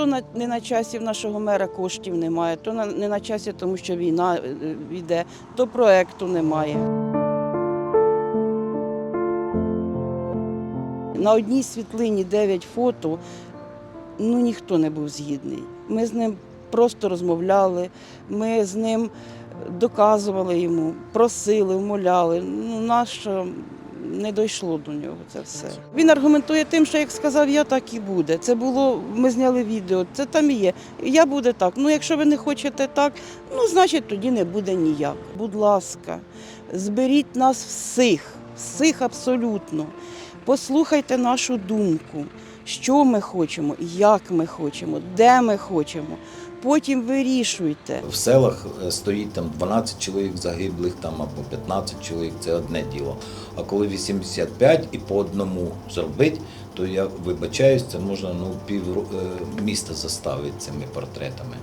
То на, не на часі в нашого мера коштів немає, то на, не на часі, тому що війна е, е, йде, то проекту немає. На одній світлині 9 фото, ну ніхто не був згідний. Ми з ним просто розмовляли, ми з ним доказували йому, просили, вмоляли. Ну, нащо не дійшло до нього це все. Він аргументує тим, що як сказав я, так і буде. Це було, ми зняли відео, це там і є. Я буде так. Ну, якщо ви не хочете так, ну значить тоді не буде ніяк. Будь ласка, зберіть нас всіх, всіх абсолютно. Послухайте нашу думку, що ми хочемо, як ми хочемо, де ми хочемо. Потім вирішуйте. В селах е, стоїть там 12 чоловік загиблих там або 15 чоловік, це одне діло. А коли 85 і по одному зробить, то я вибачаюсь, це можна ну пів е, міста заставити цими портретами.